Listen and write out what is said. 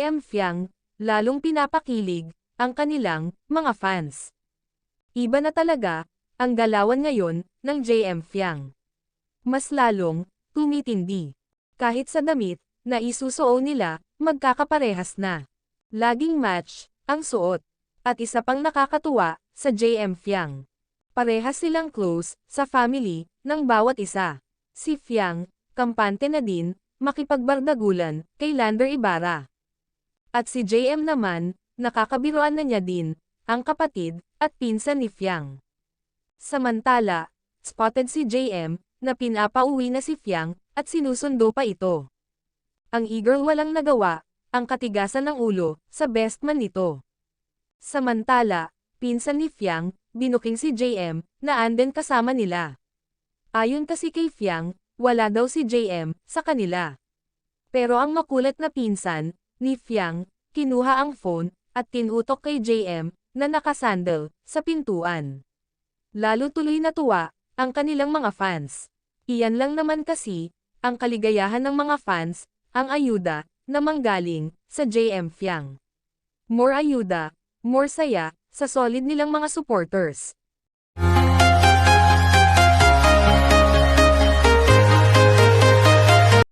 JM Fiang, lalong pinapakilig, ang kanilang, mga fans. Iba na talaga, ang galawan ngayon, ng JM Fiang. Mas lalong, tumitindi. Kahit sa damit, na isusuot nila, magkakaparehas na. Laging match, ang suot. At isa pang nakakatuwa, sa JM Fiang. Parehas silang close, sa family, ng bawat isa. Si Fiang, kampante na din, makipagbardagulan, kay Lander Ibarra. At si JM naman, nakakabiruan na niya din, ang kapatid, at pinsan ni Fiang. Samantala, spotted si JM, na pinapauwi na si Fiang, at sinusundo pa ito. Ang e-girl walang nagawa, ang katigasan ng ulo, sa best man nito. Samantala, pinsan ni Fiang, binuking si JM, na anden kasama nila. Ayon kasi kay Fiang, wala daw si JM, sa kanila. Pero ang makulat na pinsan, ni Fiang, kinuha ang phone, at tinutok kay JM, na nakasandal, sa pintuan. Lalo tuloy natuwa, ang kanilang mga fans. Iyan lang naman kasi, ang kaligayahan ng mga fans, ang ayuda, na manggaling, sa JM Fiang. More ayuda, more saya, sa solid nilang mga supporters.